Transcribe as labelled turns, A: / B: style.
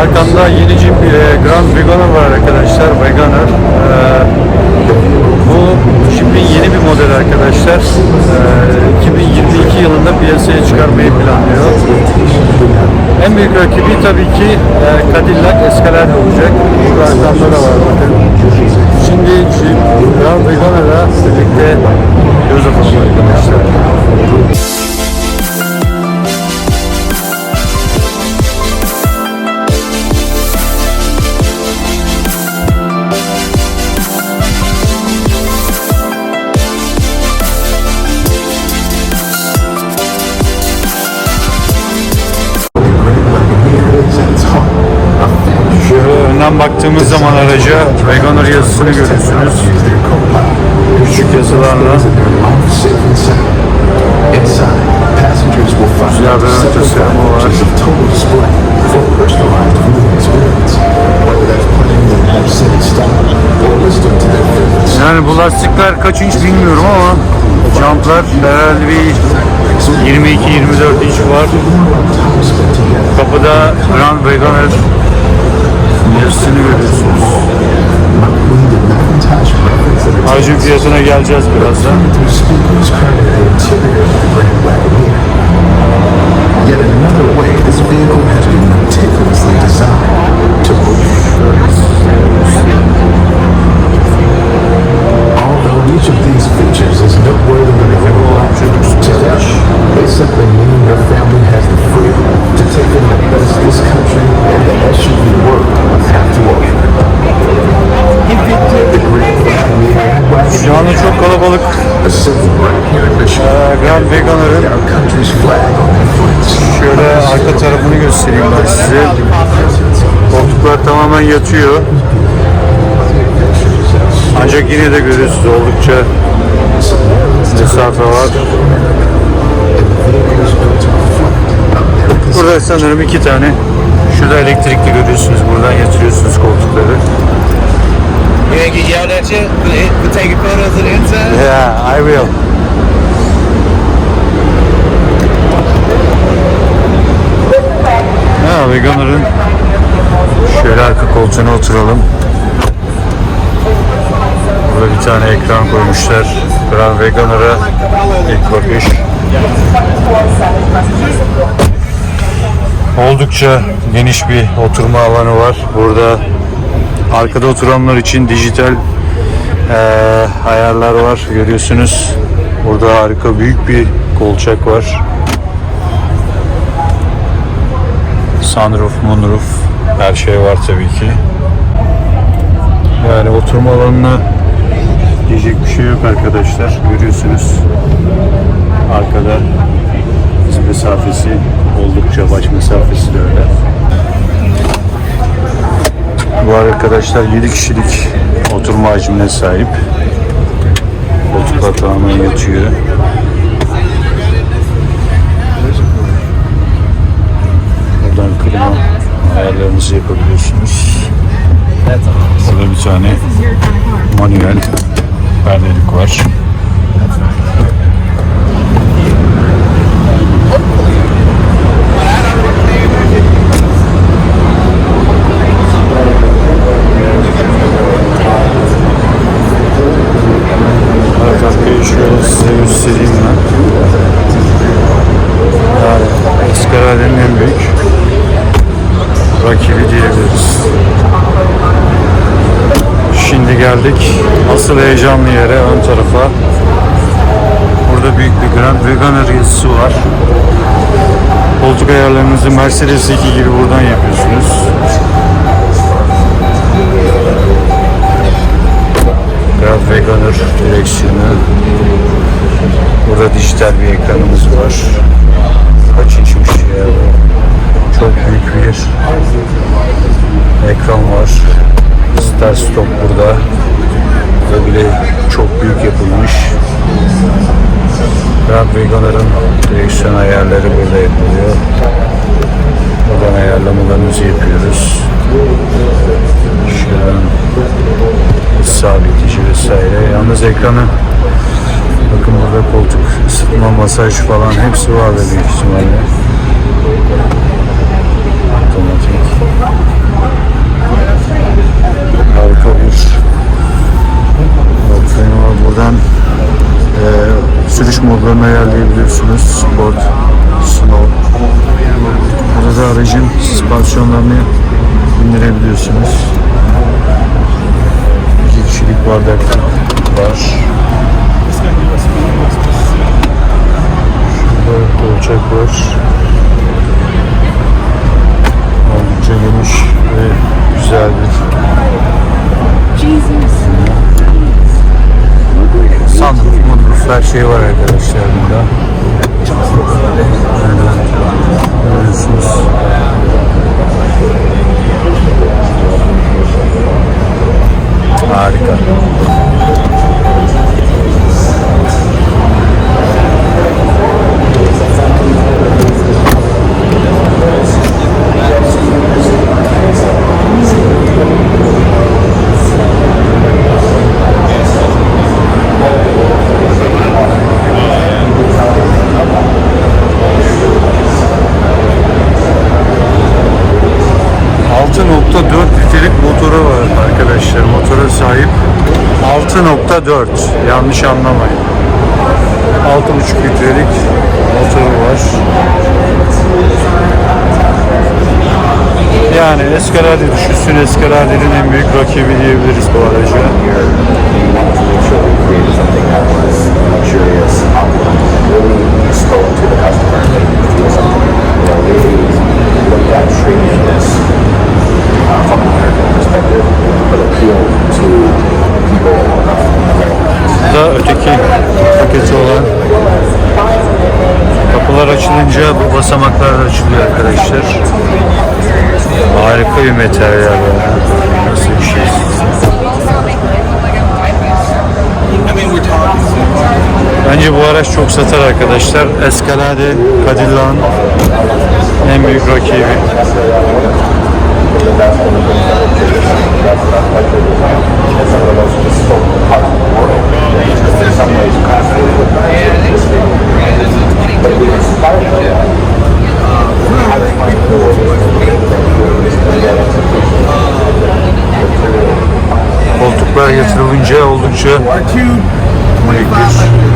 A: Arkamda yenici bir e, Grand Wagoner var arkadaşlar. Wagoner. E, bu Jeep'in yeni bir model arkadaşlar. E, 2022 yılında piyasaya çıkarmayı planlıyor. En büyük rakibi tabii ki e, Cadillac Escalade olacak. Burada arkamda da var bakın. Şimdi Jeep Grand Wagoner'la birlikte göz atalım arkadaşlar. Önden baktığımız zaman araca Wagoner yazısını görüyorsunuz. Küçük yazılarla.
B: Several
A: tasarımı var. Yani bu lastikler kaç inç bilmiyorum ama jantlar herhalde bir 22-24 inç var. Kapıda Grand Wagoner yazısını görüyorsunuz. Aracın fiyatına geleceğiz birazdan.
B: Yet another way this vehicle has been meticulously designed to move. Michigan.
A: Ee, Grand
B: fronts.
A: şöyle arka tarafını göstereyim ben size. Koltuklar tamamen yatıyor. Ancak yine de görüyorsunuz oldukça mesafe var. Burada sanırım iki tane. Şurada elektrikli görüyorsunuz. Buradan yatırıyorsunuz koltukları.
C: You ain't get yelled at yet for, taking photos of the inside?
A: Yeah, I will. Ha, Wagoner'ın şöyle arka koltuğuna oturalım. Burada bir tane ekran koymuşlar. Grand Wagoner'a ilk bakış. Oldukça geniş bir oturma alanı var. Burada arkada oturanlar için dijital eee, ayarlar var görüyorsunuz. Burada harika büyük bir kolçak var. Sunroof, moonroof her şey var tabii ki. Yani oturma alanına diyecek bir şey yok arkadaşlar. Görüyorsunuz. Arkada mesafesi oldukça baş mesafesi de öyle. Bu arkadaşlar 7 kişilik oturma hacmine sahip. Koltuklar tamamen yatıyor. Buradan klima ayarlarınızı yapabiliyorsunuz. Burada bir tane manuel perdelik var. Şöyle size göstereyim ben. Yani Escalade'nin en büyük rakibi diyebiliriz. Şimdi geldik asıl heyecanlı yere ön tarafa. Burada büyük bir Grand Wagoner yazısı var. Koltuk ayarlarınızı Mercedes'teki gibi buradan yapıyorsunuz. Grand Wagoner direksiyonu. Burada dijital bir ekranımız var. Kaç inçmiş ya? Çok büyük bir ekran var. Start stop burada. Burada bile çok büyük yapılmış. Grand Wagoner'ın direksiyon ayarları burada yapılıyor. Buradan ayarlamalarımızı yapıyoruz. Şuradan sabitleyici vesaire. Yalnız ekranı Bakın burada koltuk ısıtma, masaj falan hepsi var da büyük ihtimalle. Otomatik. Harika bir bakın buradan e, sürüş modlarını ayarlayabiliyorsunuz. Sport, snow. Burada da aracın süspansiyonlarını indirebiliyorsunuz. İki kişilik bardak var. Var. Oldukça geniş ve güzel bir sunroof, moonroof her şey var arkadaşlar burada. 6.4 yanlış anlamayın. 6.5 litrelik motoru var. Yani Escalade düşünsün Escalade'nin en büyük rakibi diyebiliriz bu araca. Harika bir materyal ya. Nasıl bir şey? Bence bu araç çok satar arkadaşlar. Escalade Cadillac'ın en büyük rakibi. Koltuklar yatırılınca oldukça
C: Our two
A: büyük bir